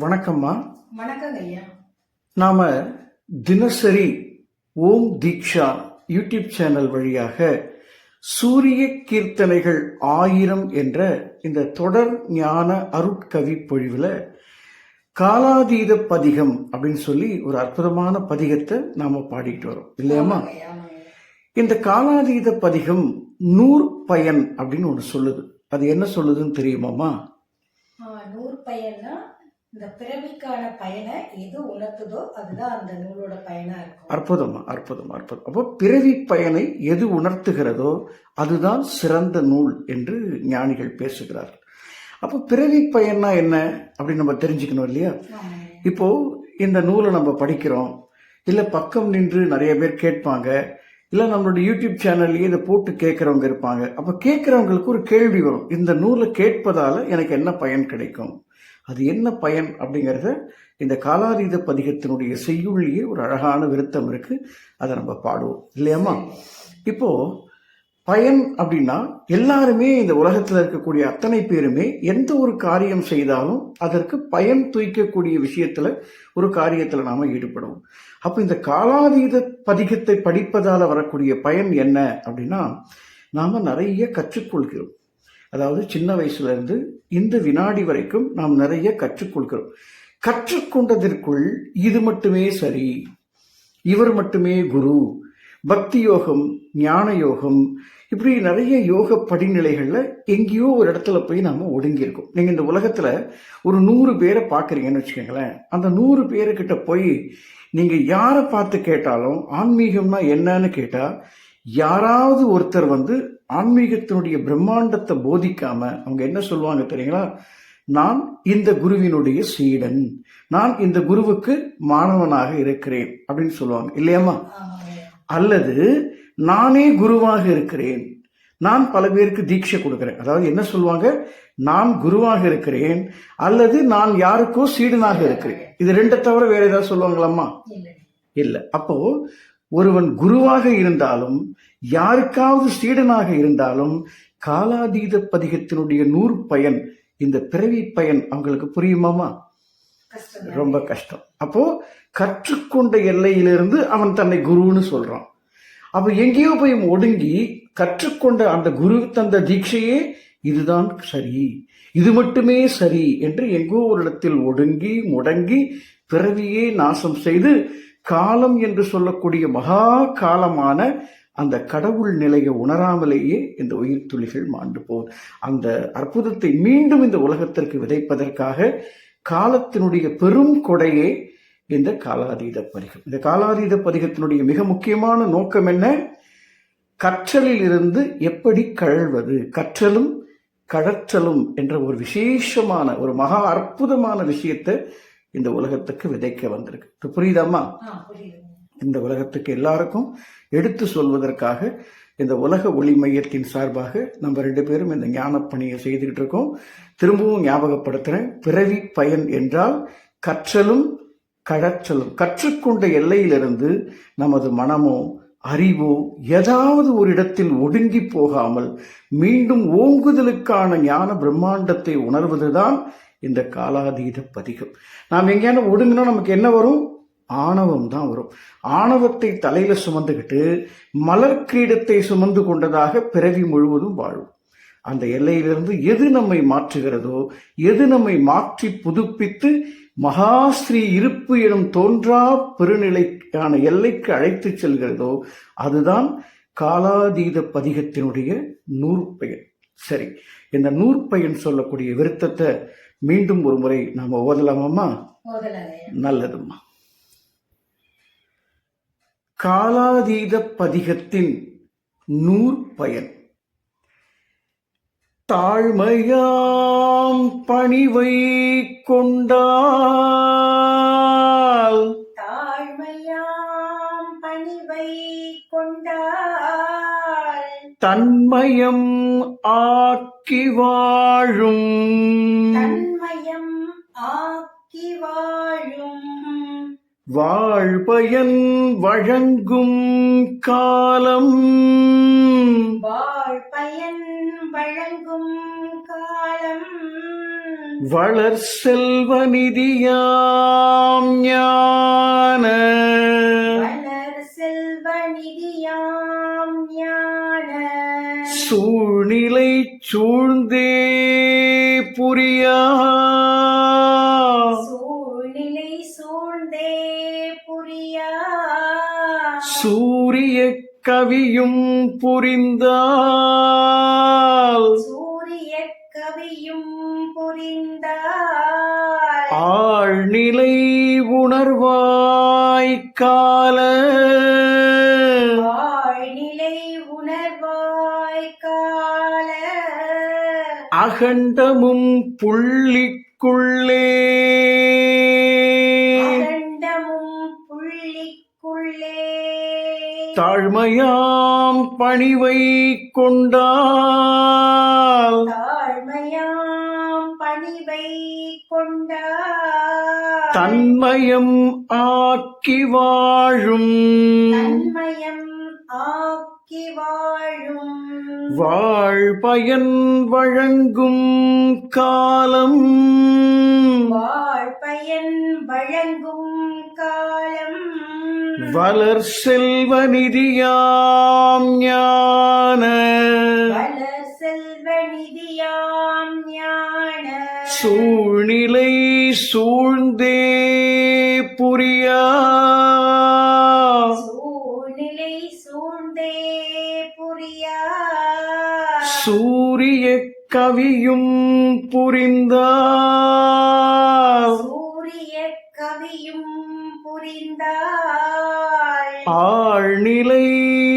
வணக்கம்மா. வணக்கங்க ஐயா. நாம தினசரி ஓம் தீக்ஷா யூடியூப் சேனல் வழியாக சூரிய கீர்த்தனைகள் ஆயிரம் என்ற இந்த தொடர் ஞான அருட்கவி பொழிவில் காலாதீத பதிகம் அப்படின்னு சொல்லி ஒரு அற்புதமான பதிகத்தை நாம பாடிட்டு வரோம். ஐயா. இந்த காலாதீத பதிகம் நூறு பயன் அப்படின்னு ஒன்று சொல்லுது. அது என்ன சொல்லுதுன்னு தெரியுமாம்மா? ஆ, நூறு பயன்னா இந்த பிறவிக்கான பயனை எது உணர்த்துதோ அதுதான் அந்த நூலோட பயனா இருக்கும். அற்புதமா அற்புதம் அற்புதம். அப்போ பிறவி பயனை எது உணர்த்துகிறதோ அதுதான் சிறந்த நூல் என்று ஞானிகள் பேசுகிறார்கள். அப்போ பிறவி பயன்னா என்ன அப்படின்னு நம்ம தெரிஞ்சுக்கணும் இல்லையா. இப்போ இந்த நூலை நம்ம படிக்கிறோம். இல்லை பக்கம் நின்று நிறைய பேர் கேட்பாங்க. இல்லை நம்மளோட யூடியூப் சேனல்லையே இதை போட்டு கேட்குறவங்க இருப்பாங்க. அப்போ கேட்குறவங்களுக்கு ஒரு கேள்வி வரும். இந்த நூலை கேட்பதால எனக்கு என்ன பயன் கிடைக்கும்? அது என்ன பயன் அப்படிங்கிறத இந்த காலாதீத பதிகத்தினுடைய செய்யுள்ளியே ஒரு அழகான விருத்தம் இருக்கு. அதை நம்ம பாடுவோம். இல்லையாம்மா? இப்போ பயன் அப்படின்னா எல்லாருமே இந்த உலகத்தில் இருக்கக்கூடிய அத்தனை பேருமே எந்த ஒரு காரியம் செய்தாலும் அதற்கு பயன் தூய்க்கக்கூடிய விஷயத்துல ஒரு காரியத்தில் நாம ஈடுபடுவோம். அப்போ இந்த காலாதீத பதிகத்தை படிப்பதால் வரக்கூடிய பயன் என்ன அப்படின்னா நாம நிறைய கற்றுக்கொள்கிறோம். அதாவது சின்ன வயசுலேருந்து இந்த வினாடி வரைக்கும் நாம் நிறைய கற்றுக்கொள்கிறோம். கற்றுக்கொண்டதற்குள் இது மட்டுமே சரி இவர் மட்டுமே குரு பக்தி யோகம் ஞான யோகம் இப்படி நிறைய யோக படிநிலைகளில் எங்கேயோ ஒரு இடத்துல போய் நாம் ஒடுங்கியிருக்கோம். நீங்கள் இந்த உலகத்தில் ஒரு நூறு பேரை பார்க்குறீங்கன்னு வச்சுக்கோங்களேன். அந்த நூறு பேருக்கிட்ட போய் நீங்கள் யாரை பார்த்து கேட்டாலும் ஆன்மீகம்னா என்னன்னு கேட்டால் யாராவது ஒருத்தர் வந்து ஆன்மீகத்தினுடைய பிரம்மாண்டத்தை போதிக்காம அவங்க என்ன சொல்லுவாங்க தெரியுங்களா? நான் இந்த குருவினுடைய சீடன். நான் இந்த குருவுக்கு மாணவனாக இருக்கிறேன் அப்படின்னு சொல்லுவாங்க. ஐயா. அல்லது நானே குருவாக இருக்கிறேன். நான் பல பேருக்கு தீட்சை கொடுக்கிறேன். அதாவது என்ன சொல்லுவாங்க? நான் குருவாக இருக்கிறேன். அல்லது நான் யாருக்கோ சீடனாக இருக்கிறேன். இது ரெண்டை தவிர வேற ஏதாவது சொல்லுவாங்களாம்மா? இல்லை. அப்போ ஒருவன் குருவாக இருந்தாலும் யாருக்காவது சீடனாக இருந்தாலும் காலாதீத பதிகத்தினுடைய நூறு பயன் இந்த பிறவி பயன் அவங்களுக்கு புரியுமாமா? ரொம்ப கஷ்டம். அப்போ கற்றுக்கொண்ட எல்லையிலிருந்து அவன் தன்னை குருன்னு சொல்றான். அப்ப எங்கேயோ போய் ஒடுங்கி கற்றுக்கொண்ட அந்த குரு தந்த தீட்சையே இதுதான் சரி. இது மட்டுமே சரி என்று எங்கோ ஒரு இடத்தில் ஒடுங்கி முடங்கி பிறவியே நாசம் செய்து காலம் என்று சொல்லக்கூடிய மகா காலமான அந்த கடவுள் நிலையை உணராமலேயே இந்த உயிர் துளிகள் மாண்டு போகும் அந்த அற்புதத்தை மீண்டும் இந்த உலகத்திற்கு விதைப்பதற்காக காலத்தினுடைய பெரும் கொடையே இந்த காலாதீத பதிகம். இந்த காலாதீத பதிகத்தினுடைய மிக முக்கியமான நோக்கம் என்ன? கற்றலில் இருந்து எப்படி கழல்வது? கற்றலும் கடற்றலும் என்ற ஒரு விசேஷமான ஒரு மகா அற்புதமான விஷயத்தை இந்த உலகத்துக்கு விதைக்க வந்திருக்கு. இப்ப புரியுதாம்மா? இந்த உலகத்துக்கு எல்லாருக்கும் எடுத்து சொல்வதற்காக இந்த உலக ஒளி மையத்தின் சார்பாக நம்ம ரெண்டு பேரும் இந்த ஞான பணியை செய்துகிட்டு இருக்கோம். திரும்பவும் ஞாபகப்படுத்துறேன். பிறவி பயன் என்றால் கற்றலும் கடற்றலும். கற்றுக்கொண்ட எல்லையிலிருந்து நமது மனமோ அறிவோ ஏதாவது ஒரு இடத்தில் ஒடுங்கி போகாமல் மீண்டும் ஓங்குதலுக்கான ஞான பிரம்மாண்டத்தை உணர்வதுதான் இந்த காலாதீத பதிகம். நாம் எங்கேயான ஒடுங்கினா நமக்கு என்ன வரும்? ஆணவம் தான் வரும். ஆணவத்தை தலையில சுமந்துக்கிட்டு மலர் கிரீடத்தை சுமந்து கொண்டதாக பிறவி முழுவதும் வாழும். அந்த எல்லையிலிருந்து எது நம்மை மாற்றுகிறதோ எது நம்மை மாற்றி புதுப்பித்து மகாஸ்ரீ இருப்பு எனும் தோன்றா பெருநிலைக்கான எல்லைக்கு அழைத்துச் செல்கிறதோ அதுதான் காலாதீத பதிகத்தினுடைய நூற்பயன். சரி இந்த நூற்பயன் சொல்லக்கூடிய விருத்தத்தை மீண்டும் ஒரு முறை நாம ஓதலாமாம்மா? நல்லதும்மா. காலாதீத பதிகத்தின் நூற்பயன். தாழ்மையாம் பணிவை கொண்டால். தாழ்மையாம் பணிவை கொண்டாள் தன்மயம் ஆக்கி வாழும். ஆக்கி வாழும். வாழ்பயன் வழங்கும் காலம். வாழ் பயன் வழங்கும் காலம். வளர் செல்வ நிதியாம் ஞான. வளர் செல்வ நிதியாம் ஞான. சூழ்நிலை சூழ்ந்தே புரியா. சூரிய கவியும் புரிந்தால் சூரிய கவியும் புரிந்தாள் ஆழ்நிலை உணர்வாய் கால ஆழ்நிலை உணர்வாய் கால அகண்டமும் புள்ளிக்குள்ளே தாழ்மையாம் பணிவை கொண்டால். தாழ்மையாம் பணிவை கொண்டாள் தன்மயம் ஆக்கி வாழும். தன்மயம் ஆக்கி வாழும். வாழ்பயன் வழங்கும் காலம். வாழ் பயன் வழங்கும் காலம். வளர் செல்வ நிதியாம் ஞான. வளர் செல்வ நிதியாம் ஞான. சூழ்நிலை சூழ்ந்தே புரியா. சூரிய கவியும் புரிந்தால் சூரிய கவியும் புரிந்தாள். ஆழ்நிலை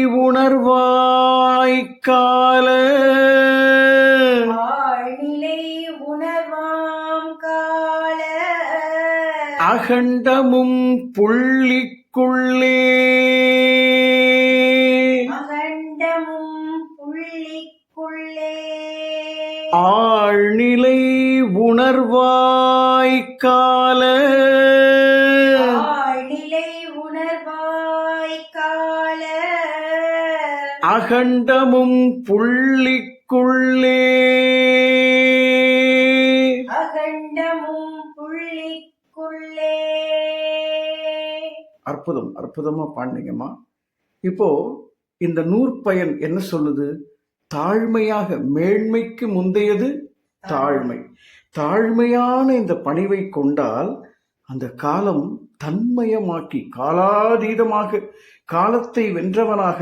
உணர்வாய் கால. ஆழ்நிலை உணர்வாம் கால. அகண்டமும் புள்ளிக்குள்ளே ஆழ்நிலை உணர்வாய் கால. ஆழ்நிலை உணர்வாய் கால. அகண்டமும் புள்ளிக்குள்ளே. அகண்டமும் புள்ளிக்குள்ளே. அற்புதம் அற்புதமா பாண்டிங்கம்மா இப்போ இந்த நூற்பயன் என்ன சொல்லுது? தாழ்மையாக மேன்மைக்கு முந்தையது தாழ்மை. தாழ்மையான இந்த பணிவை கொண்டால் அந்த காலம் தன்மயமாக்கி காலாதீதமாக காலத்தை வென்றவனாக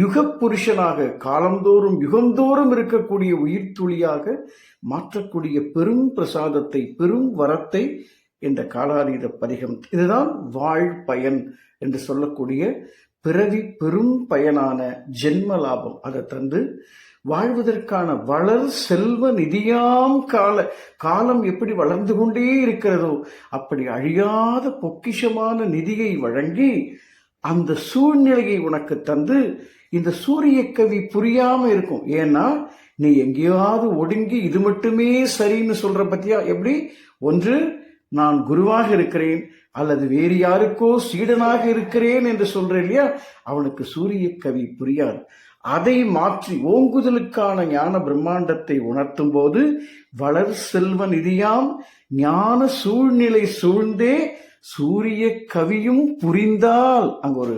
யுக புருஷனாக காலந்தோறும் யுகந்தோறும் இருக்கக்கூடிய உயிர் துளியாக மாற்றக்கூடிய பெரும் பிரசாதத்தை பெரும் வரத்தை இந்த காலாதீத பதிகம் இதுதான் வாழ் பயன் என்று சொல்லக்கூடிய பிறவி பெரும் பயனான ஜென்ம லாபம். அதை தந்து வாழ்வதற்கான வளர் செல்வ நிதியாம் கால காலம் எப்படி வளர்ந்து கொண்டே இருக்கிறதோ அப்படி அழியாத பொக்கிஷமான நிதியை வழங்கி அந்த சூழ்நிலையை உனக்கு தந்து இந்த சூரிய கவி புரியாம இருக்கும். ஏன்னா நீ எங்கேயாவது ஒடுங்கி இது மட்டுமே சரின்னு சொல்ற பத்தியா? எப்படி? ஒன்று நான் குருவாக இருக்கிறேன் அல்லது வேறு யாருக்கோ சீடனாக இருக்கிறேன் என்று சொல்றேன் இல்லையா? அவனுக்கு சூரிய கவி புரியாது. அதை மாற்றி ஓங்குதலுக்கான ஞான பிரம்மாண்டத்தை உணர்த்தும் போது வளர் செல்வ நிதியாம் ஞான சூழ்நிலை சூழ்ந்தே சூரிய கவியும் புரிந்தால் அங்க ஒரு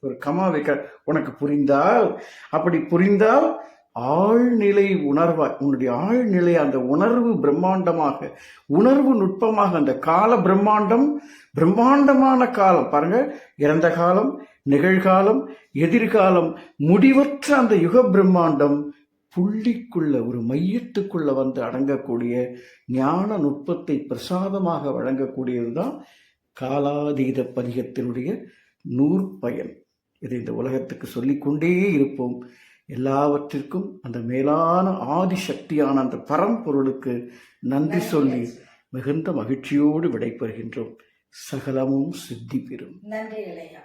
ஒரு கமா வைக்க உனக்கு புரிந்தால். அப்படி புரிந்தால் ஆழ்நிலை உணர்வாய் உன்னுடைய ஆழ்நிலை அந்த உணர்வு பிரம்மாண்டமாக உணர்வு நுட்பமாக அந்த கால பிரம்மாண்டம் பிரம்மாண்டமான காலம் பாருங்க இறந்த காலம் நிகழ்காலம் எதிர்காலம் முடிவற்ற அந்த யுக பிரம்மாண்டம் புள்ளிக்குள்ள ஒரு மையத்துக்குள்ள வந்து அடங்கக்கூடிய ஞான நுட்பத்தை பிரசாதமாக வழங்கக்கூடியதுதான் காலாதீத பதிகத்தினுடைய நூற்பயன். இதை இந்த உலகத்துக்கு சொல்லிக்கொண்டே இருப்போம். எல்லாவற்றிற்கும் அந்த மேலான ஆதிசக்தியான அந்த பரம்பொருளுக்கு நன்றி சொல்லி மிகுந்த மகிழ்ச்சியோடு விடைபெறுகின்றோம். சகலமும் சித்தி பெறும் நன்றி இளையா.